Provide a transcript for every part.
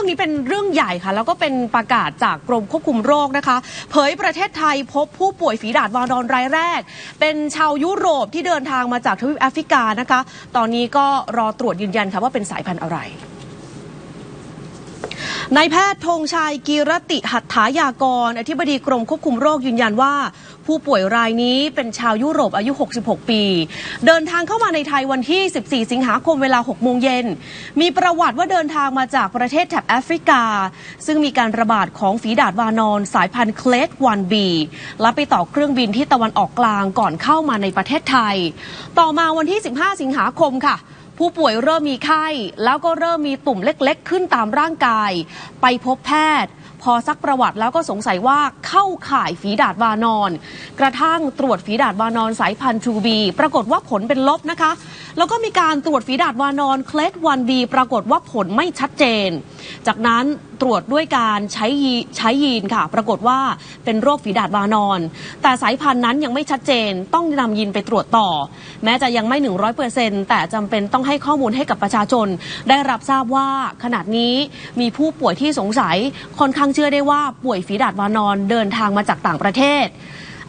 รื่องนี้เป็นเรื่องใหญ่ค่ะ แล้วก็เป็นประกาศจากกรมควบคุมโรคนะคะ เผยประเทศไทยพบผู้ป่วยฝีดาดวานอนรายแรก เป็นชาวยุโรปที่เดินทางมาจากทวีปแอฟริกานะคะ ตอนนี้ก็รอตรวจยืนยันค่ะว่าเป็นสายพันธุ์อะไร นายแพทย์ธงชัยกีรติหัตถายากร อธิบดีกรมควบคุมโรคยืนยันว่า ผู้ป่วยรายนี้เป็นชาวยุโรปอายุ 66 ปี เดินทางเข้ามาในไทยวันที่ 14 สิงหาคมเวลา 6 โมงเย็น มีประวัติว่าเดินทางมาจากประเทศแถบแอฟริกา ซึ่งมีการระบาดของฝีดาดวานอนสายพันธุ์เคลดวันบี และไปต่อเครื่องบินที่ตะวันออกกลางก่อนเข้ามาในประเทศไทย ต่อมาวันที่ 15 สิงหาคมค่ะ ผู้ป่วยเริ่มมีไข้ แล้วก็เริ่มมีตุ่มเล็กๆ ขึ้นตามร่างกาย ไปพบแพทย์ พอซักประวัติแล้วก็สงสัยว่าเข้าข่ายฝีดาดวานอน กระทั่งตรวจฝีดาดวานอนสายพันธุ์ทูบี ปรากฏว่าผลเป็นลบนะคะ แล้วก็มีการตรวจฝีดาดวานอนเคลด 1B ปรากฏว่าผลไม่ชัดเจนจากนั้นตรวจด้วยการใช้ยีใช้ยีนค่ะ ปรากฏว่าเป็นโรคฝีดาดวานอน แต่สายพันธุ์นั้นยังไม่ชัดเจนต้องนำยีนไปตรวจต่อ แม้จะยังไม่ 100%แต่จำเป็นต้องให้ข้อมูลให้กับประชาชน ได้รับทราบว่าขณะนี้มีผู้ป่วยที่สงสัยค่อนข้างเชื่อได้ว่าป่วยฝีดาดวานอนเดินทางมาจากต่างประเทศ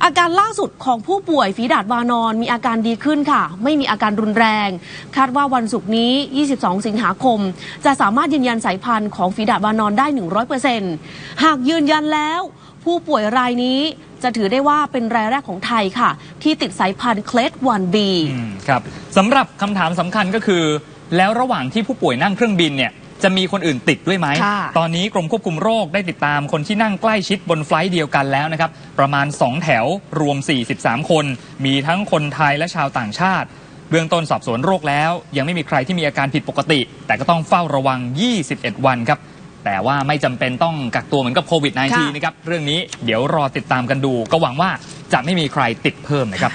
อาการล่าสุดของผู้ป่วยฝีดาดวานอนมีอาการดีขึ้นค่ะ ไม่มีอาการรุนแรง คาดว่าวันศุกร์นี้ 22 สิงหาคม จะสามารถยืนยันสายพันธุ์ของฝีดาดวานอนได้ 100%หากยืนยันแล้ว ผู้ป่วยรายนี้จะถือได้ว่าเป็นรายแรกของไทยค่ะ ที่ติดสายพันธุ์เคลด 1B อืมครับสำหรับคำถามสำคัญก็คือ แล้วระหว่างที่ผู้ป่วยนั่งเครื่องบินเนี่ยจะมีคนอื่นติดด้วยไหมค่ะตอนนี้กรมควบคุมโรคได้ติดตามคนที่นั่งใกล้ชิดบนไฟลท์เดียวกันแล้วนะครับ ประมาณ 2 แถวรวม 43 คน มีทั้งคนไทยและชาวต่างชาติ เบื้องต้นสอบสวนโรคแล้ว ยังไม่มีใครที่มีอาการผิดปกติ แต่ก็ต้องเฝ้าระวัง 21 วันครับ แต่ว่าไม่จำเป็นต้องกักตัวเหมือนกับโควิดค่ะ -19 นะครับ เรื่องนี้เดี๋ยวรอติดตามกันดู ก็หวังว่าจะไม่มีใครติดเพิ่มนะครับ